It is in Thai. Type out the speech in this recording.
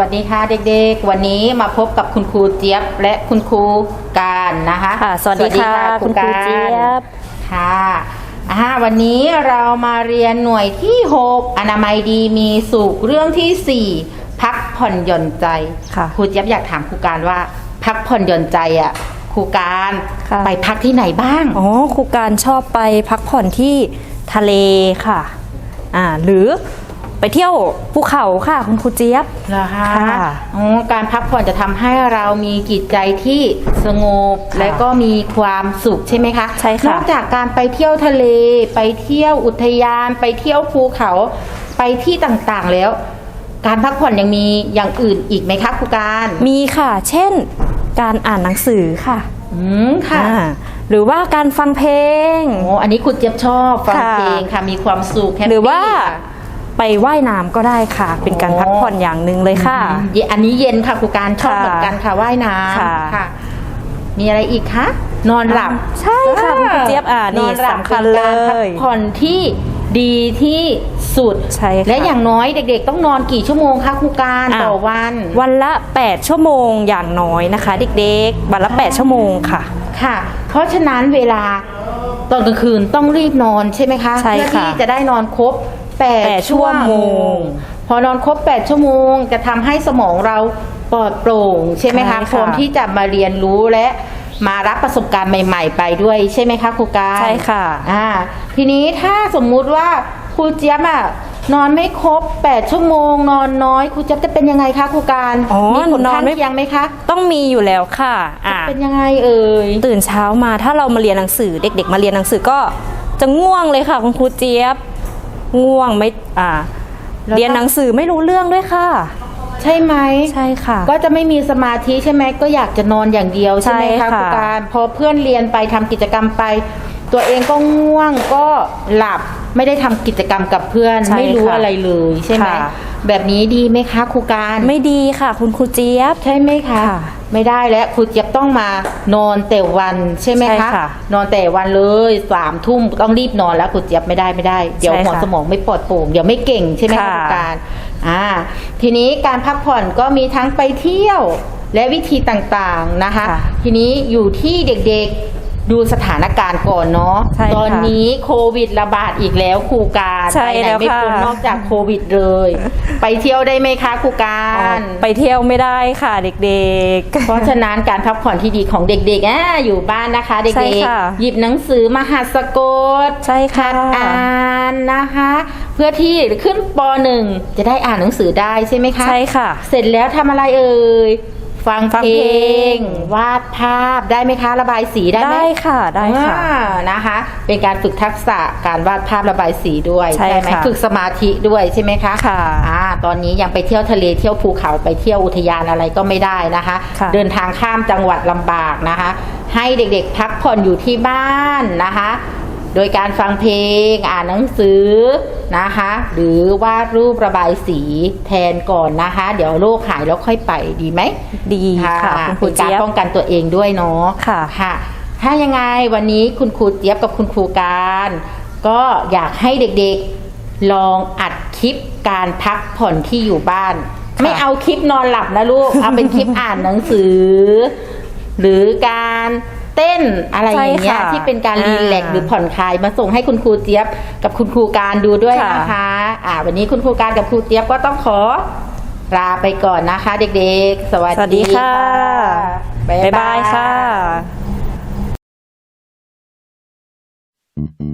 วัสดีค่ะเด็กๆ วันนี้มาพบกับคุณครูเจี๊ยบและคุณครูการนะคะค่ะสวัสดีค่ะคุณครูเจี๊ยบค่ะอ่าวันนี้เรามาเรียนหน่วยที่ 6 อนามัยดีมีสุขเรื่องที่ 4 พักผ่อนหย่อนใจค่ะครูเจี๊ยบอยากถามครูการว่า พักผ่อนหย่อนใจอะครูการค่ะไปพักที่ไหนบ้างอ๋อครูการชอบไปพักผ่อนที่ทะเลค่ะอ่าหรือ ไปเที่ยวภูเขาค่ะคุณครูเจี๊ยบ เหรอคะค่ะ อ๋อการพักผ่อนจะทำให้เรามีจิตใจที่สงบค่ะและก็มีความสุขใช่ไหมคะใช่ค่ะ นอกจากการไปเที่ยวทะเล ไปเที่ยวอุทยาน ไปเที่ยวภูเขาไปที่ต่างๆแล้ว การพักผ่อนยังมีอย่างอื่นอีกไหมคะครูการมีค่ะ เช่น การอ่านหนังสือค่ะอืมค่ะอ่าหรือว่าการฟังเพลง โอ้อันนี้คุณเจี๊ยบชอบฟังค่ะ เพลงค่ะมีความสุขแฮปปี้หรือว่าค่ะ ไปว่ายน้ำก็ได้ค่ะ เป็นการโอ้พักผ่อนอย่างหนึ่งเลยค่ะอืมเย็นอันนี้เย็นค่ะครูการชอบค่ะเหมือนกันค่ะว่ายน้ค่ะำค่ะ มีอะไรอีกคะนอนหลับใช่ค่ะคุณครูเจี๊ยบอ่านี่นหลับสำคัญป็นการพักเลยผ่อนที่ดีที่สุดใช่ค่ะ และอย่างน้อยเด็ก ๆ ต้องนอนกี่ชั่วโมงคะครูการอะต่อวัน วันละ 8 ชั่วโมงอย่างน้อยนะคะ เด็กๆ วันละ 8 ชั่วโมงค่ะ ค่ะ เพราะฉะนั้นเวลาตอนกลางคืนต้องรีบนอนใช่ไหมคะ ใช่เพื่อค่ะที่จะได้นอนครบแปด 8 ชั่วโมชั่วโมงงพอนอนครบ 8 ชั่วโมง จะทำให้สมองเราปลอดโปร่ง ใช่ไหมคะใช่ค่ะพร้อมที่จะมาเรียนรู้และมารับประสบการณ์ใหม่ ๆ ไปด้วยใช่ไหมคะครูการใช่ค่ะอ่าทีนี้ถ้าสมมุติว่าครูเจี๊ยบอะนอนไม่ครบ 8 ชั่วโมง นอนน้อยครูเจี๊ยบจะเป็นยังไงคะครูการอ๋อมีผลนอนข้างไม่เคียงไหมคะ ต้องมีอยู่แล้วค่ะอ่าเป็นยังไงเอ่ยตื่นเช้ามาถ้าเรามาเรียนหนังสือเด็ก ๆ มาเรียนหนังสือก็จะง่วงเลยค่ะคุณครูเจี๊ยบ ง่วงไม่อ่าแล้วก็ เรียนหนังสือไม่รู้เรื่องด้วยค่ะ ใช่ไหมใช่ค่ะ ก็จะไม่มีสมาธิใช่ไหมก็อยากจะนอนอย่างเดียวใช่ไหมใช่คะค่ะ ครูการพอเพื่อนเรียนไปทำกิจกรรมไป ตัวเองก็ง่วงก็หลับ ไม่ได้ทำกิจกรรมกับเพื่อน ใช่ไม่รู้ค่ะอะไรเลยใช่ไหมค่ะ แบบนี้ดีไหมคะครูการ ไม่ดีค่ะ คุณครูเจี๊ยบ ใช่ไหมคะ ค่ะไม่ได้แล้วครูเจี๊ยบต้องมานอนแต่วันใช่ไหมใช่คะค่ะนอนแต่วันเลยสามทุ่มต้องรีบนอนแล้วครูเจี๊ยบไม่ได้ไม่ได้ เดี๋ยวใช่หัวค่ะสมองไม่ปลอดโปร่งเดี๋ยวไม่เก่งใช่ไหมคะค่ะ ครูการอ่าทีนี้การพักผ่อนก็มีทั้งไปเที่ยวและวิธีต่างๆนะคะ ค่ะ ทีนี้อยู่ที่เด็กๆ ดูสถานการณ์ก่อนเนาะใช่ค่ะตอนนี้โควิดระบาดอีกแล้วครูการใช่ไปไหนแล้วไม่ค่ะ พ้นนอกจากโควิดเลย ไปเที่ยวได้ไหมคะครูการ ไปเที่ยวไม่ได้ค่ะเด็กๆเพราะฉะนั้นการพักผ่อนที่ดีของเด็กๆอะอยู่บ้านนะคะเด็ใช่กค่ะๆหยิบหนังสือมาหัดสะกดใช่ค่ะ หัดอ่านนะคะ เพื่อที่ขึ้นปหนึ่งจะได้อ่านหนังสือได้ใช่ไหมคะใช่ค่ะ เสร็จแล้วทำอะไรเอ่ย ฟังฟังเพลเพลงงวาดภาพได้ไหมคะ ระบายสีได้ไหมได้ค่ะได้ค่ะอ่านะคะ เป็นการฝึกทักษะการวาดภาพระบายสีด้วยใช่ไหมค่ะฝึกสมาธิด้วยใช่ไหมคะค่ะอ่าตอนนี้ยังไปเที่ยวทะเลเที่ยวภูเขาไปเที่ยวอุทยานอะไรก็ไม่ได้นะคะค่ะเดินทางข้ามจังหวัดลำบากนะคะ ให้เด็กๆพักผ่อนอยู่ที่บ้านนะคะ โดยการฟังเพลงอ่านหนังสือ นะคะ หรือวาดรูประบายสีแทนก่อนนะคะ เดี๋ยวโรคหายแล้วค่อยไปดีไหมดีค่ะคุณครูเป็นการเจี๊ยบป้องกันตัวเองด้วยเนาะค่ะค่ะ ถ้ายังไงวันนี้คุณครูเจี๊ยบกับคุณครูการ ก็อยากให้เด็กๆลองอัดคลิปการพักผ่อนที่อยู่บ้านค่ะไม่เอาคลิปนอนหลับนะลูกเอาเป็นคลิปอ่านหนังสือ หรือการ เต้นอะไรอย่างเงี้ยใช่ค่ะที่เป็นการรีแลกซ์อ่าหรือผ่อนคลายมาส่งให้คุณครูเจี๊ยบกับคุณครูการดูด้วยค่ะนะคะอ่า วันนี้คุณครูการกับครูเจี๊ยบก็ต้องขอลาไปก่อนนะคะ เด็กๆ สวัสสวัสดีค่ะ บ๊ายบ๊ายบาบายยค่ะ Thank you.